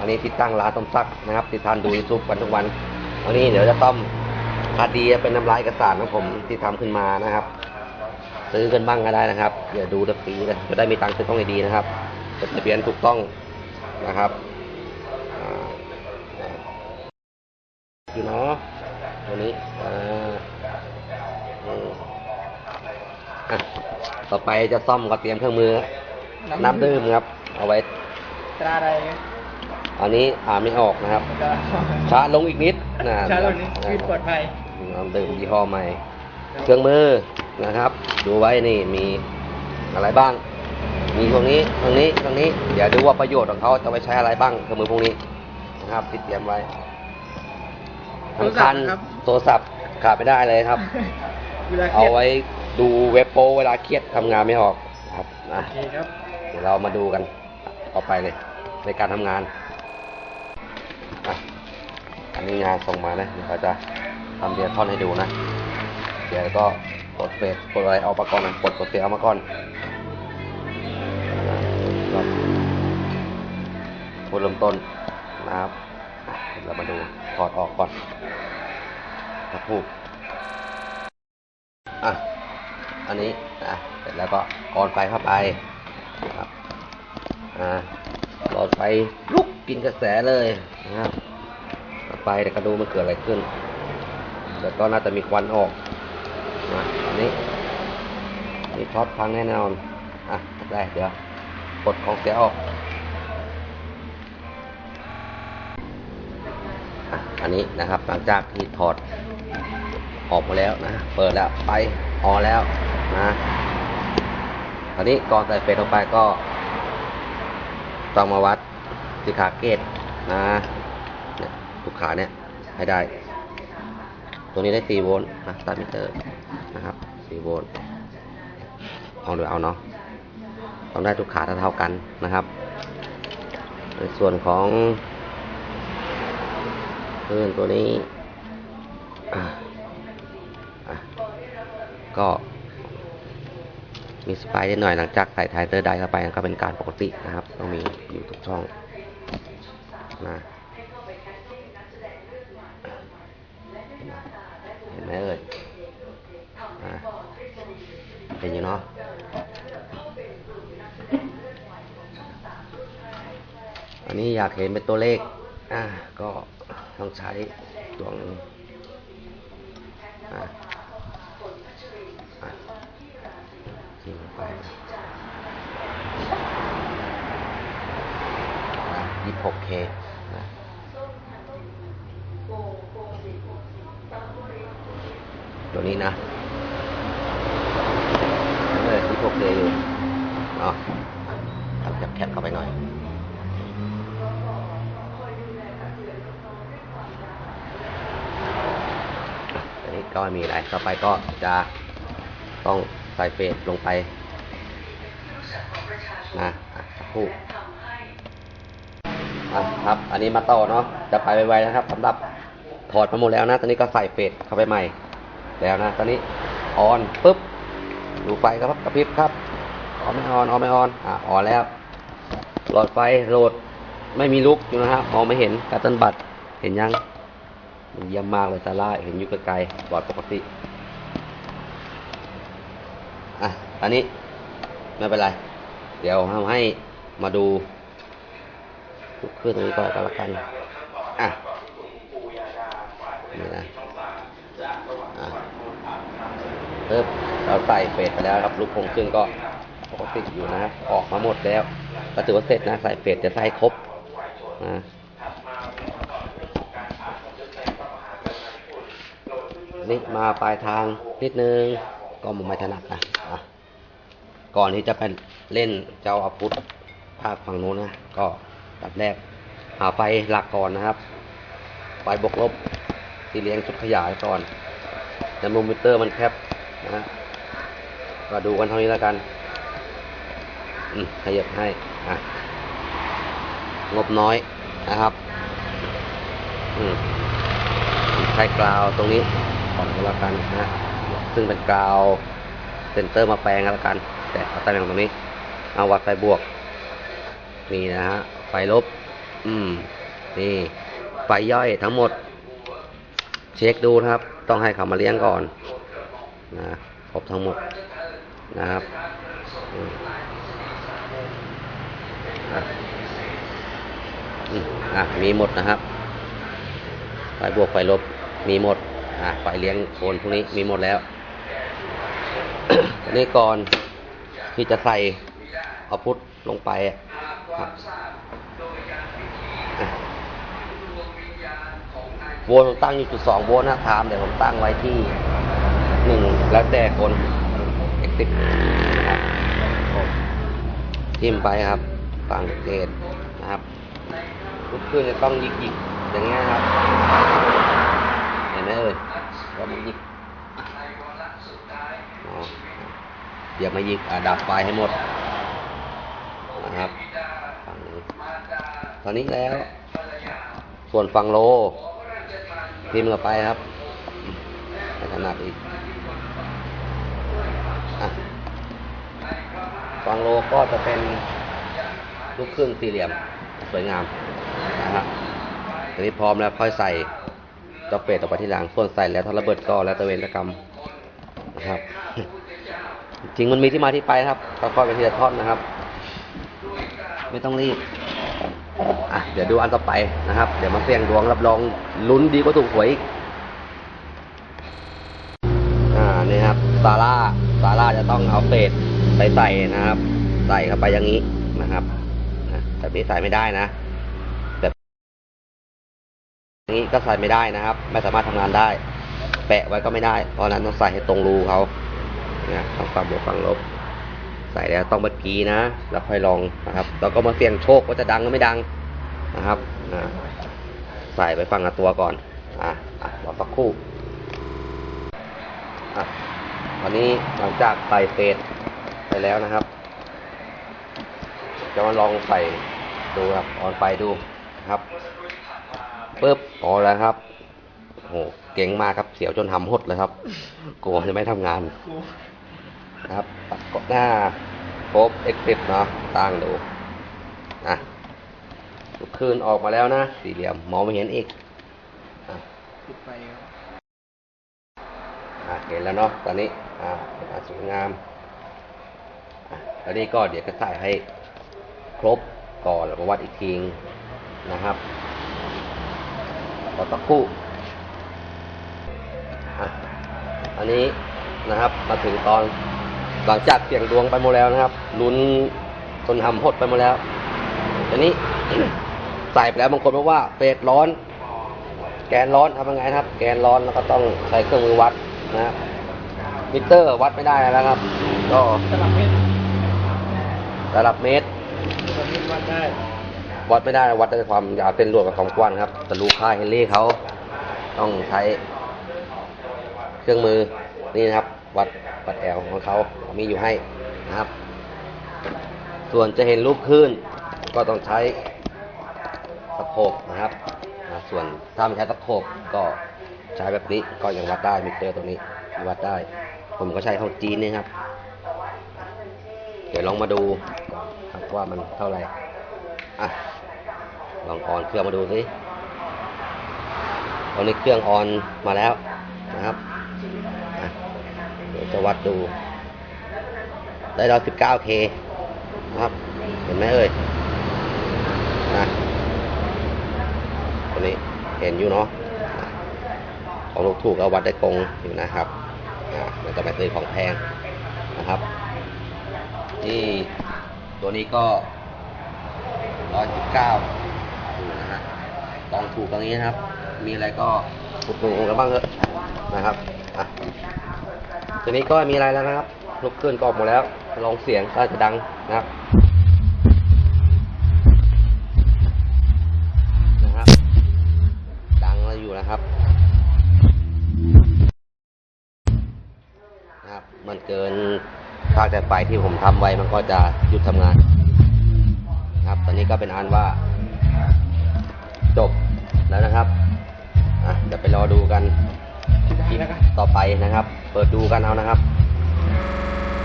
อันนี้ที่ตั้งร้านต้มซักนะครับที่ทานดูยูทูบกันทุกวันวันนี้เดี๋ยวจะต้มคาดีเป็นน้ำลายเอกสารของผมที่ทำขึ้นมานะครับ ซื้อกันบ้างก็ได้นะครับอย่าดูตะปีนะจะได้มีตังค์ซื้อต้องดีนะครับจดทะเบียนถูกต้องนะครับอยู่เนาะตัวนี้ต่อไปจะซ่อมก็เตรียมเครื่องมือน้ำดื่มครับ เอาไว้ตราอะไร อันนี้อ่านไม่ออกนะครับก็ช้าลงอีกนิดนะใช้ตรงนี้ชีวิตปลอดภัยน้ำดื่มยี่ห้อใหม่ เครื่องมือนะครับ ดูไว้นี่มีอะไรบ้าง มีตรงนี้ตรงนี้ตรงนี้เดี๋ยวดูว่าประโยชน์ของเขาจะไปใช้อะไรบ้างเครื่องมือพวกนี้นะครับที่เตรียมไว้สำคัญโทรศัพท์ขาดไม่ได้เลยครับเวลาเคเอารียดไว้ดูเว็บโป้เวลาเครียดทำงานไม่ออกครับนะโอเคครับเดี๋ยวเรามาดูกันต่อไปเลย ในการทำงานอะ อันนี้งานส่งมานะเดี๋ยวเราจะทำเดียร์ท่อนให้ดูนะ เดี๋ยวก็กดเฟสกดอะไรเอามาก่อนนะกดกดเสียเอามาก่อนพูดเริ่มต้นนะครับเดี๋ยวเรามาดูถอดออกก่อนนะพูอะ อันนี้นะเสร็จแล้วก็กรอนไฟเข้าไปนะครับ อ่าหลอดไฟลุกกินกระแสเลยนะครับ ไปเดี๋ยวก็ดูมันเกิดอะไรขึ้น แล้วก็น่าจะมีควันออกนะอันนี้นี่ท็อตพังแน่นอน อะได้เดี๋ยวกดของเสียออกอะอันนี้นะครับหลังจากที่ถอดออกมาแล้วนะ เปิดแล้วไปออแล้วนะตอนนี้ก่อนใส่เฟสลงไปก็ ต้องมาวัดที่ขาเกตนะ เนี่ยทุกขาเนี่ยให้ได้ ตัวนี้ได้ 4 โวลต์นะสตาร์มิเตอร์นะครับ 4 โวลต์เอาดูเอาเนาะต้องได้ทุกขาเท่ากันนะครับ ในส่วนของคลื่นตัวนี้ก็มีสปายนิดหน่อยหลังจากใส่ไทเตอร์ไดเข้าไปก็เป็นการปกตินะครับ ต้องมีอยู่ทุกช่องนะ เห็นเอ่ยเห็นอยู่เนาะอันนี้อยากเห็นเป็นตัวเลข อะก็ต้องใช้ดวอะอะกินไปยี่หกเคนะ ตัวนี้นะเออยี่หกเคอยู่เนาะทำแคบๆเข้าไปหน่อยอันนี้ก็มีอะไรต่อไปก็จะต้องใส่เฟสลงไปนะอะสักครู่อะครับ อันนี้มาต่อเนาะ จะไปไวๆนะครับสำหรับถอดมาหมดแล้วนะ ตอนนี้ก็ใส่เฟสเข้าไปใหม่ แล้วนะตอนนี้ออนปุ๊บดูไฟครับกระพริบครับออนไม่ออนออนไม่ออนอะออนแล้วหลอดไฟโหลดไม่มีลุกอยู่นะครับมองไม่เห็นการตันบัตรเห็นยังมันเยี่ยมมากเลยซาร่าเห็นอยู่ไกลๆบอดปกติอะอันนี้ไม่เป็นไร เดี๋ยวทำให้มาดูทุกเครื่อตรงนี้ก่อนก็แล้วกันอะนี่นะ เริ่มเราใส่เฟสไปแล้วครับลูกโป่งเครื่องก็ปกติอยู่นะครับออกมาหมดแล้วก็ถือว่าเสร็จนะใส่เฟสจะใส่ครบนะนี่มาปลายทางนิดนึงก็มุมไม่ถนัดนะะก่อนที่จะไปเล่นเจ้าอาพุธภาคฝั่งนู้นนะก็ตัดแรกหาไฟหลักก่อนนะครับ ไฟบวกลบที่เลี้ยงชุดขยายก่อนแต่โมมิเตอร์มันแคบ นะฮะก็ดูกันเท่านี้แล้วกัน อืมขยับให้อะงบน้อยนะครับ อืมใช้กราวตรงนี้ก่อนก็แล้วกันนะซึ่งเป็นกราวเซนเตอร์มาแปลงก็แล้วกัน แต่เอาตำแหน่งตรงนี้ เอาวัดไฟบวก นี่นะฮะ ไฟลบ อืม นี่ ไฟย่อยทั้งหมด เช็คดูนะครับ ต้องให้เขามาเลี้ยงก่อน นะครบทั้งหมดนะครับอะมีหมดนะครับไฟบวกไฟลบมีหมดอะไฟเลี้ยงโคนพวกนี้มีหมดแล้วนนี้ก่อนที่จะใส่เอาพุทธลงไปอะครับโวลต์ตั้งอยู่จุดสองโวลต์นะไทม์เดี๋ยวผมตั้งไว้ที่ หนึ่งแล้วแต่คนเอ็กตินะครับทิมไปครับฟังเกตนะครับลุกขึ้นจะต้องยิกยิกอย่างเงี้ยครับ เห็นไหมเอ่ยก็มันยิกอย่ามายิกดับไฟให้หมดนะครับฝั่งนี้ตอนนี้แล้ว ส่วนฝั่งโลพิมพ์เข้าไปครับให้ถนัดอีกอะ ฝั่งโลก็จะเป็นลูกครึ่งสี่เหลี่ยมสวยงามนะครับทีนี้พร้อมแล้วค่อยใส่จะเฟดออกไปที่หลังส่วนใส่แล้วถ้าระเบิดก็แล้วแตะเวนตะกรรมนะครับ จริงมันมีที่มาที่ไปครับค่อยๆไปทีละท่อนนะครับ ไม่ต้องรีบอะเดี๋ยวดูอันต่อไปนะครับ เดี๋ยวมาเสี่ยงดวงรับรองลุ้นดีกว่าถูกหวยอีกอ่านี่ครับซาร่าซาร่าจะต้องเอาเฟด ไปใส่นะครับ ใส่เข้าไปอย่างนี้นะครับแบบนี้ใส่ไม่ได้นะอย่างนี้ก็ใส่ไม่ได้นะครับ ไม่สามารถทำงานได้ แปะไว้ก็ไม่ได้เพราะนั้นต้องใส่ให้ตรงรูเขาเนี่ยต้องฝั่งบวกฝั่งลบ ใส่แล้วต้องเมื่อกี้นะแล้วค่อยลองนะครับ แล้วก็มาเสี่ยงโชคว่าจะดังหรือไม่ดังนะครับอ่าใส่ไปฟังกับตัวก่อน อะอะรอสักครู่อะตอนนี้หลังจากใส่เฟส ไปแล้วนะครับ จะมาลองใส่ดูครับออนไฟดูนะครับปึ๊บออแล้วครับโอ้โหเก่งมากครับเสียวจนทำหดเลยครับกลัวจะไม่ทำงานนะครับปัดกดหน้าโคบเอ็กซิเนาะตั้งดูอะลุกคืนออกมาแล้วนะ สี่เหลี่ยมมองไม่เห็นอีกอะปิดไฟครับอะเห็นแล้วเนาะตอนนี้อ่าสวยงาม แล้วนี่ก็เดี๋ยวก็ใส่ให้ครบก่อนแล้วก็วัดอีกทีนะครับรอสักครู่อะอันนี้นะครับมาถึงตอนหลังจากเสี่ยงดวงไปหมดแล้วนะครับลุ้นจนทำหดไปหมดแล้วอันนี้ใส่ไปแล้วบางคนบอกว่าเฟสร้อน แกนร้อนทำยังไงครับ แกนร้อนแล้วก็ต้องใช้เครื่องมือวัดนะครับมิเตอร์วัดไม่ได้แล้วครับ ก็ ระดับเมตรวัดได้วัดไม่ได้วัดได้ความยาวเส้นลวดกับความกว้างครับแต่ลูกค่าเฮนรี่เขาต้องใช้เครื่องมือนี่นะครับ วัดวัดแอลของเขามีอยู่ให้นะครับ ส่วนจะเห็นรูปคลื่นก็ต้องใช้ตะโขบนะครับส่วนถ้าไม่ใช้ตะโขบก็ใช้แบบนี้ก็ยังวัดได้มิเตอร์ตัวนี้วัดได้ ผมก็ใช้ของจีนนี่ครับ ดี๋ยวลองมาดูครับว่ามันเท่าไหร่อะลองออนเครื่องมาดูสิตอนนี้เครื่องออนมาแล้วนะครับเดี๋ยวจะวัดดู ได้เรา 19K นะครับ เห็นไหมเอ่ยนะตัวนี้เห็นอยู่เนาะของลูกถูกก็วัดได้ตรงอยู่นะครับอะมันจะไปซื้อของแพง ที่ตัวนี้ก็ร้อยสิบเก้าถูกนะฮะลองถูกตรงนี้นะครับ มีอะไรก็อุดหนุนกันบ้างเถอะนะครับอะตัวนี้ก็มีอะไรแล้วนะครับลุกขึ้นก็ออกหมดแล้ว ลองเสียงก็จะดังนะครับนะครับ ดังแล้วอยู่นะครับนะครับ มันเกินาคแต่ไปที่ผมทำไว้มันก็จะหยุดทำงาน ครับ ตอนนี้ก็เป็นอันว่า จบแล้วนะครับอะเดี๋ยวไปรอดูกันคลิปต่อไปนะครับ เปิดดูกันเอานะครับ